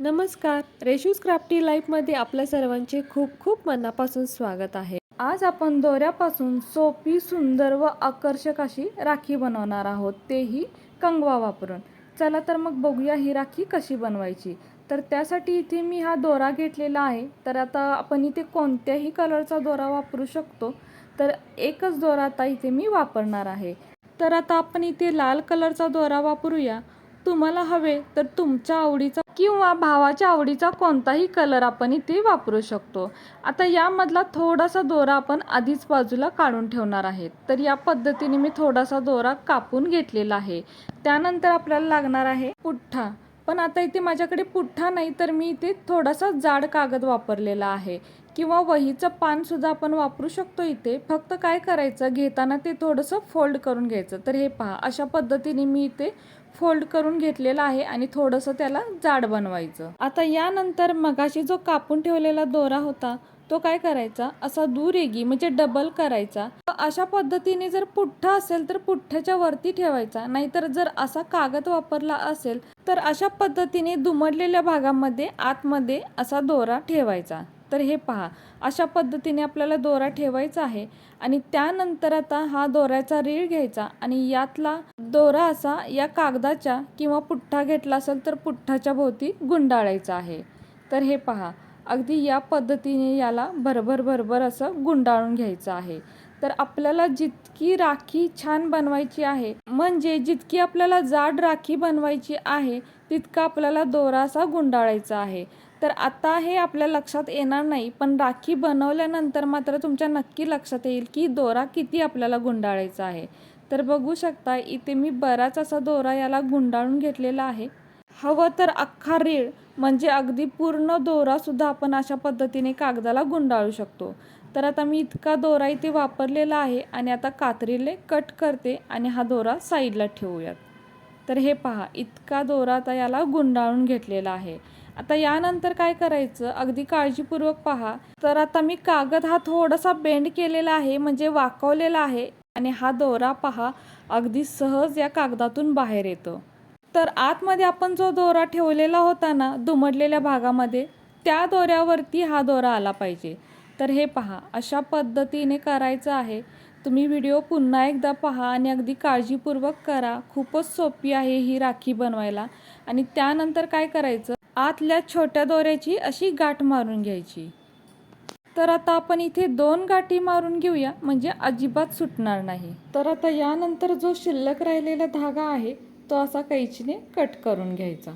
नमस्कार. रेशूज क्राफ्टी लाईफमध्ये आपल्या सर्वांचे खूप खूप मनापासून स्वागत आहे. आज आपण दोऱ्यापासून सोपी सुंदर व आकर्षक अशी राखी बनवणार आहोत. तेही कंगवा वापरून. चला तर मग बघूया ही राखी कशी बनवायची. तर त्यासाठी इथे मी हा दोरा घेतलेला आहे. तर आता आपण इथे कोणत्याही कलरचा दोरा वापरू शकतो. तर एकच दोरा आता इथे मी वापरणार आहे. तर आता आपण इथे लाल कलरचा दोरा वापरूया. तुम्हाला हवे तर तुमच्या आवडीचा किंवा भावाच्या आवडीचा कोणताही कलर आपण इथे वापरू शकतो. आता यामधला थोडासा दोरा आपण आधीच बाजूला काढून ठेवणार आहे. तर या पद्धतीने मी थोडासा दोरा कापून घेतलेला आहे. त्यानंतर आपल्याला लागणार आहे पुठ्ठा. पण आता इथे माझ्याकडे पुठ्ठा नाही तर मी इथे थोडासा जाड कागद वापरलेला आहे. किंवा वहीचं पानसुद्धा आपण वापरू शकतो इथे. फक्त काय करायचं? घेताना ते थोडंसं फोल्ड करून घ्यायचं. तर हे पहा अशा पद्धतीने मी इथे फोल्ड करून घेतलेला आहे आणि थोडंसं त्याला जाड बनवायचं. आता यानंतर मगाशी जो कापून ठेवलेला दोरा होता तो काय करायचा? असा दुरेगी म्हणजे डबल करायचा. अशा पद्धतीने जर पुठ्ठा असेल तर पुठ्ठ्याच्या वरती ठेवायचा. नाहीतर जर असा कागद वापरला असेल तर अशा पद्धतीने दुमडलेल्या भागामध्ये आतमध्ये असा दोरा ठेवायचा. तर हे पहा. अशा पद्धतीने आपल्याला दोरा ठेवायचा आहे आणि त्यानंतर आता हा दोऱ्याचा रीळ घ्यायचा आणि यातला दोरा असा या कागदाच्या किंवा पुठ्ठा घेतला असेल तर पुठ्ठाच्या भोवती गुंडाळायचा आहे. तर हे पहा. अगदी या पद्धतीने याला भरभर भरभर असं गुंडाळून घ्यायचं आहे. तर आपल्याला जितकी राखी छान बनवायची आहे म्हणजे जितकी आपल्याला जाड राखी बनवायची आहे तितका आपल्याला दोरा असा गुंडाळायचा आहे. तर आता हे आपल्या लक्षात येणार नाही पण राखी बनवल्यानंतर मात्र तुमच्या नक्की लक्षात येईल की दोरा किती आपल्याला गुंडाळायचा आहे. तर बघू शकता इथे मी बराच असा दोरा याला गुंडाळून घेतलेला आहे. हवं तर अख्खा रीळ म्हणजे अगदी पूर्ण दोरासुद्धा आपण अशा पद्धतीने कागदाला गुंडाळू शकतो. तर आता मी इतका दोरा इथे वापरलेला आहे आणि आता कात्रीले कट करते आणि हा दोरा साईडला ठेवूयात. तर हे पहा इतका दोरा आता याला गुंडाळून घेतलेला आहे. आता यानंतर काय करायचं? अगदी काळजीपूर्वक पहा. तर आता मी कागद हा थोडासा बेंड केलेला आहे म्हणजे वाकवलेला आहे. आणि हा दोरा पहा अगदी सहज या कागदातून बाहेर येतो. तर आतमध्ये आपण जो दोरा ठेवलेला होता ना दुमडलेल्या भागामध्ये त्या दोऱ्यावरती हा दोरा आला पाहिजे. तर हे पहा अशा पद्धतीने करायचं आहे. तुम्ही व्हिडिओ पुन्हा एकदा पहा आणि अगदी काळजीपूर्वक करा. खूपच सोपी आहे ही राखी बनवायला. आणि त्यानंतर काय करायचं? आतल्या छोट्या दोऱ्याची अशी गाठ मारून घ्यायची. तर आता आपण इथे दोन गाठी मारून घेऊया म्हणजे अजिबात सुटणार नाही. तर आता यानंतर जो शिल्लक राहिलेला धागा आहे तो असा कैचीने कट करून घ्यायचा.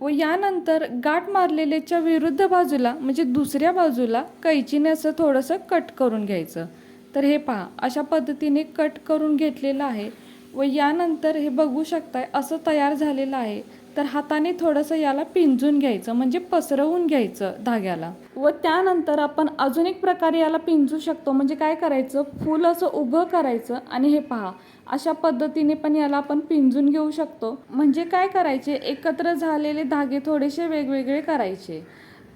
व यानंतर गाठ मारलेल्याच्या विरुद्ध बाजूला म्हणजे दुसऱ्या बाजूला कैचीने असं थोडंसं कट करून घ्यायचं. तर हे पहा अशा पद्धतीने कट करून घेतलेलं आहे. व यानंतर हे बघू शकताय असं तयार झालेलं आहे. तर हाताने थोडंसं याला पिंजून घ्यायचं म्हणजे पसरवून घ्यायचं धाग्याला. व त्यानंतर आपण अजून एक प्रकारे याला पिंजू शकतो म्हणजे काय करायचं? फूल असं उभं करायचं आणि हे पहा अशा पद्धतीने पण याला आपण पिंजून घेऊ शकतो. म्हणजे काय करायचे? एकत्र झालेले धागे थोडेसे वेगवेगळे करायचे.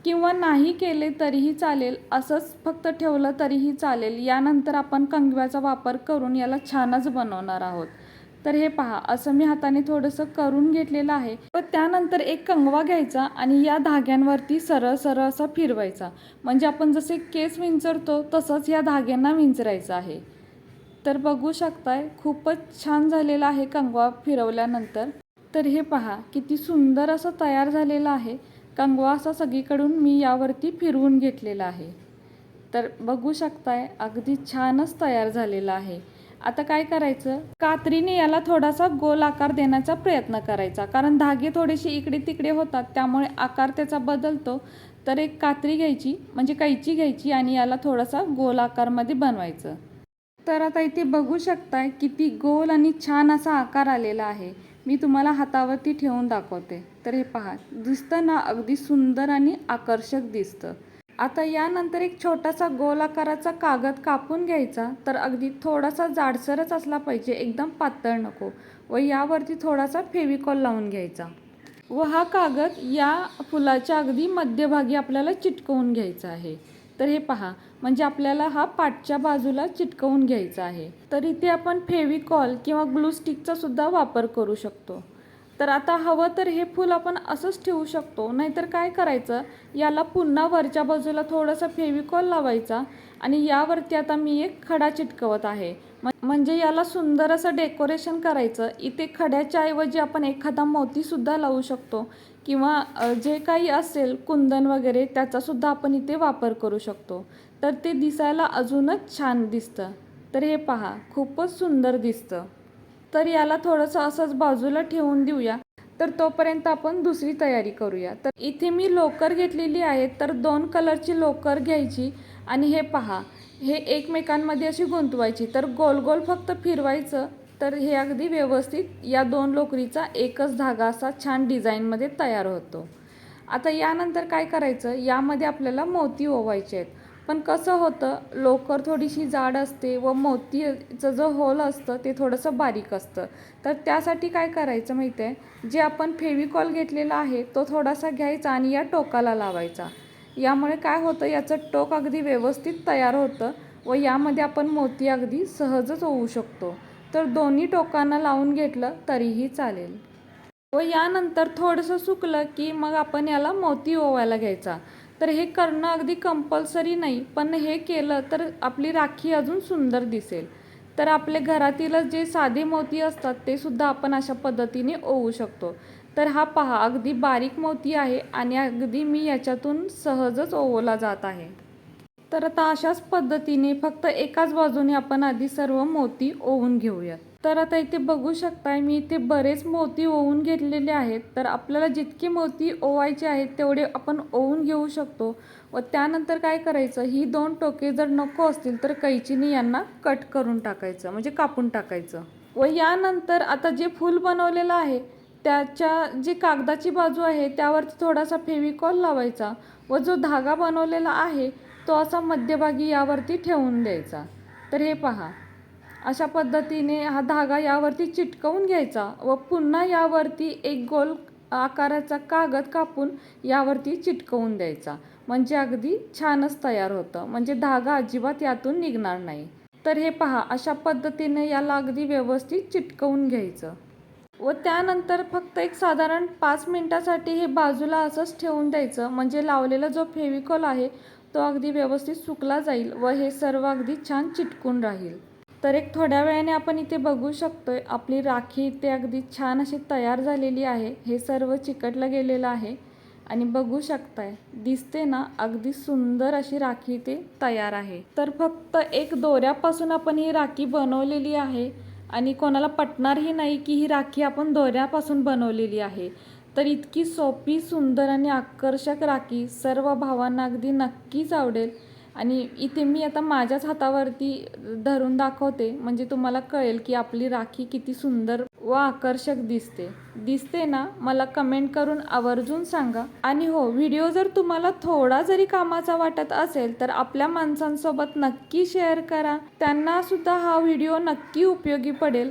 किंवा नाही केले तरीही चालेल असंच फक्त ठेवलं तरीही चालेल. यानंतर आपण कंगव्याचा वापर करून याला छानच बनवणार आहोत. तर हे पहा असं मी हाताने थोडंसं करून घेतलेलं आहे. व त्यानंतर एक कंगवा घ्यायचा आणि या धाग्यांवरती सरळ सरळ असा फिरवायचा. म्हणजे आपण जसे केस विंचरतो तसंच या धाग्यांना विंचरायचं आहे. तर बघू शकताय खूपच छान झालेला आहे कंगवा फिरवल्यानंतर. तर हे पहा किती सुंदर असं तयार झालेलं आहे. कंगवा असा सगळीकडून मी यावरती फिरवून घेतलेला आहे. तर बघू शकताय अगदी छानच तयार झालेला आहे. आता काय करायचं? कात्रीने याला थोडासा गोल आकार देण्याचा प्रयत्न करायचा. कारण धागे थोडेसे इकडे तिकडे होतात त्यामुळे आकार त्याचा बदलतो. तर एक कात्री घ्यायची म्हणजे कैची घ्यायची आणि याला थोडासा गोल आकारमध्ये बनवायचं. तर आता इथे बघू शकताय किती गोल आणि छान असा आकार आलेला आहे. मी तुम्हाला हातावरती ठेवून दाखवते. तर हे पहा दिसतं ना अगदी सुंदर आणि आकर्षक दिसतं. आता यानंतर एक छोटासा गोल आकाराचा कागद कापून घ्यायचा तर अगदी थोडासा जाडसरच असला पाहिजे एकदम पातळ नको. व यावरती थोडासा फेविकॉल लावून घ्यायचा. व हा कागद या फुलाच्या अगदी मध्यभागी आपल्याला चिटकवून घ्यायचा आहे. तर हे पहा म्हणजे आपल्याला हा पाठच्या बाजूला चिटकवून घ्यायचा आहे. तर इथे आपण फेविकॉल किंवा ग्लू स्टिकचा सुद्धा वापर करू शकतो. तर आता हवं तर हे फूल आपण असंच ठेवू शकतो. नाहीतर काय करायचं? याला पुन्हा वरच्या बाजूला थोडंसं फेविकॉल लावायचा आणि यावरती आता मी एक खडा चिटकवत आहे. म्हणजे याला सुंदर असं डेकोरेशन करायचं. इथे खड्याच्या ऐवजी आपण एखादा मोतीसुद्धा लावू शकतो किंवा जे काही असेल कुंदन वगैरे त्याचासुद्धा आपण इथे वापर करू शकतो. तर ते दिसायला अजूनच छान दिसतं. तर हे पहा खूपच सुंदर दिसतं. तर याला थोडंसं असंच बाजूला ठेवून देऊया. तर तोपर्यंत आपण दुसरी तयारी करूया. तर इथे मी लोकर घेतलेली आहे तर दोन कलरची लोकर घ्यायची आणि हे पहा हे एकमेकांमध्ये अशी गुंतवायची. तर गोल गोल फक्त फिरवायचं. तर हे अगदी व्यवस्थित या दोन लोकरीचा एकच धागा असा छान डिझाईनमध्ये तयार होतो. आता यानंतर काय करायचं? यामध्ये आपल्याला मोती ओवायचे आहेत. पण कसं होतं लोकर थोडीशी जाड असते व मोतीचं जो होल असतं ते थोडंसं बारीक असतं. तर त्यासाठी काय करायचं माहिती आहे जे आपण फेविकॉल घेतलेला आहे तो थोडासा घ्यायचा आणि या टोकाला लावायचा. यामुळे काय होतं याचं टोक अगदी व्यवस्थित तयार होतं व यामध्ये आपण मोती अगदी सहजच होऊ शकतो. तर दोन्ही टोकांना लावून घेतलं तरीही चालेल. व यानंतर थोडंसं सुकलं की मग आपण याला मोती ओवायला घ्यायचा. तर हे करणं अगदी कंपल्सरी नाही पण हे केलं तर आपली राखी अजून सुंदर दिसेल. तर आपले घरातीलच जे साधे मोती असतात ते सुद्धा आपण अशा पद्धतीने ओवू शकतो. तर हा पहा अगदी बारीक मोती आहे आणि अगदी मी याच्यातून सहजच ओवला जात आहे. तर आता अशाच पद्धतीने फक्त एकाच बाजूने आपण आधी सर्व मोती ओवून घेऊयात. तर आता इथे बघू शकताय मी इथे बरेच मोती ओवून घेतलेले आहेत. तर आपल्याला जितके मोती ओवायचे आहेत तेवढे आपण ओवून घेऊ शकतो. व त्यानंतर काय करायचं ही दोन टोके जर नको असतील तर कैचीने यांना कट करून टाकायचं म्हणजे कापून टाकायचं. व यानंतर आता जे फूल बनवलेलं आहे त्याच्या जी कागदाची बाजू आहे त्यावरती थोडासा फेविकॉल लावायचा. व जो धागा बनवलेला आहे तो असा मध्यभागी यावरती ठेवून द्यायचा. तर हे पहा. अशा पद्धतीने हा धागा यावरती चिटकवून घ्यायचा व पुन्हा यावरती एक गोल आकाराचा कागद कापून यावरती चिटकवून द्यायचा. म्हणजे अगदी छानच तयार होतं. म्हणजे धागा अजिबात यातून निघणार नाही. तर हे पहा अशा पद्धतीने याला अगदी व्यवस्थित चिटकवून घ्यायचं. व त्यानंतर फक्त एक साधारण पाच मिनटासाठी हे बाजूला असंच ठेवून द्यायचं. म्हणजे लावलेला जो फेविकॉल आहे तो अगदी व्यवस्थित सुकला जाईल व हे सर्व अगदी छान चिटकून राहील. तर एक थोड्या वेळाने आपण इथे बघू शकतो आहे आपली राखी इथे अगदी छान अशी तयार झालेली आहे हे सर्व चिकटलं गेलेलं आहे. आणि बघू शकताय दिसते ना अगदी सुंदर अशी राखी इथे तयार आहे. तर फक्त एक दोऱ्यापासून आपण ही राखी बनवलेली आहे. आणि कोणाला पटणारही नाही की ही राखी आपण दोऱ्यापासून बनवलेली आहे. तर इतकी सोपी सुंदर आणि आकर्षक राखी सर्व भावांना अगदी नक्कीच आवडेल. आणि इथे मी आता माझ्याच हातावरती धरून दाखवते. म्हणजे तुम्हाला कळेल की आपली राखी किती सुंदर व आकर्षक दिसते. दिसते ना? मला कमेंट करून आवर्जून सांगा. आणि हो व्हिडिओ जर तुम्हाला थोडा जरी कामाचा वाटत असेल तर आपल्या माणसांसोबत नक्की शेअर करा. त्यांना सुद्धा हा व्हिडिओ नक्की उपयोगी पडेल.